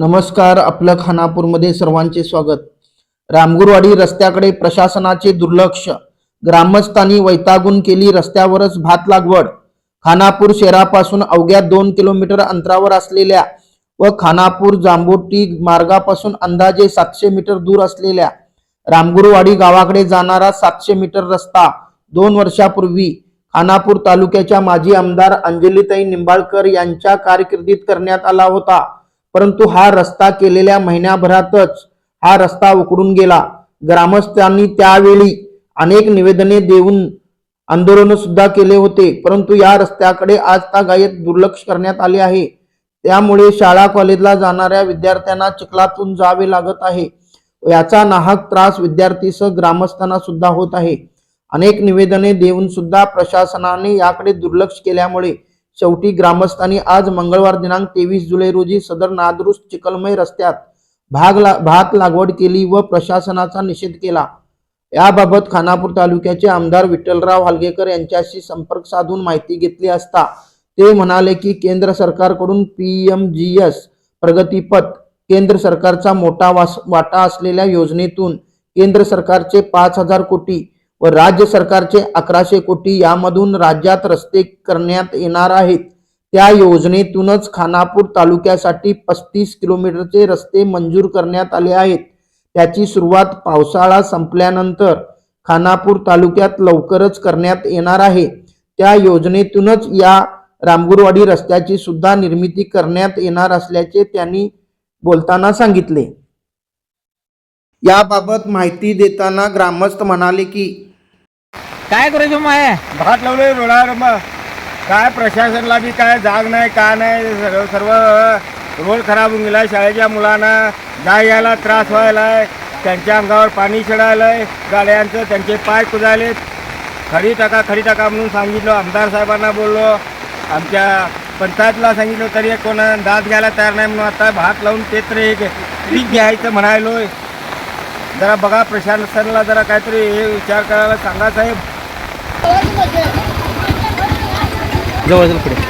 नमस्कार आपलं खानापूरमध्ये सर्वांचे स्वागत. रामगुरवाडी रस्त्याकडे प्रशासनाचे दुर्लक्ष. ग्रामस्थांनी वैतागून केली रस्त्यावरच भात लागवड. खानापूर शहरापासून अवघ्या दोन किलोमीटर अंतरावर असलेल्या व खानापूर जांबोटी मार्गापासून अंदाजे सातशे मीटर दूर असलेल्या रामगुरवाडी गावाकडे जाणारा सातशे मीटर रस्ता दोन वर्षापूर्वी खानापूर तालुक्याच्या माजी आमदार अंजलीताई निंबाळकर यांच्या कारकिर्दीत करण्यात आला होता. परंतु हा रस्ता केलेल्या महिन्याभरातच हा रस्ता उकडून गेला. ग्रामस्थांनी त्यावेळी अनेक निवेदने देऊन आंदोलन सुद्धा केले होते. परंतु या रस्त्याकडे आज तागायत दुर्लक्ष करण्यात आले आहे. त्यामुळे शाळा कॉलेजला जाणाऱ्या विद्यार्थ्यांना चिखलातून जावे लागत आहे. याचा नाहक त्रास विद्यार्थीसह ग्रामस्थांना सुद्धा होत आहे. अनेक निवेदने देऊन सुद्धा प्रशासनाने याकडे दुर्लक्ष केल्यामुळे शेवटी ग्रामस्थांनी आज मंगळवार दिनांक तेवीस जुलै रोजी सदर नादरुस्त चिखलमय रस्त्यात भाग ला भात लागवड केली व प्रशासनाचा निषेध केला. याबाबत खानापूर तालुक्याचे आमदार विठ्ठलराव हलगेकर यांच्याशी संपर्क साधून माहिती घेतली असता ते म्हणाले की केंद्र सरकारकडून पी एम जी एस प्रगतीपथ केंद्र सरकारचा मोठा वास वाटा असलेल्या योजनेतून केंद्र सरकारचे पाच हजार कोटी व राज्य सरकारचे अकराशे कोटी यामधून राज्यात रस्ते करण्यात येणार आहेत. त्या योजनेतूनच खानापूर तालुक्यासाठी पस्तीस किलोमीटरचे रस्ते मंजूर करण्यात आले आहेत. त्याची सुरुवात पावसाळा संपल्यानंतर खानापूर तालुक्यात लवकरच करण्यात येणार आहे. त्या योजनेतूनच या रामगुरवाडी रस्त्याची सुद्धा निर्मिती करण्यात येणार असल्याचे त्यांनी बोलताना सांगितले. याबाबत माहिती देताना ग्रामस्थ म्हणाले की काय करायचो माय भात लावले रोडावर मग काय प्रशासनला बी काय जाग नाही काय नाही सर्व सर्व रोड खराब होऊन गेला शाळेच्या मुलांना जाय यायला त्रास व्हायलाय त्यांच्या अंगावर पाणी शिडायलंय. गाड्यांचं त्यांचे पाय कुजायलेत खरी टाका खरी टाका म्हणून सांगितलं. आमदार साहेबांना बोललो. आमच्या पंचायतला सांगितलं तरी कोणा दाद घ्यायला तयार नाही म्हणून आता भात लावून ते तरी एक पीक घ्यायचं म्हणायलोय. जरा बघा प्रशासनाला जरा काहीतरी हे विचार करायला सांगा साहेब. जवळ पुढे.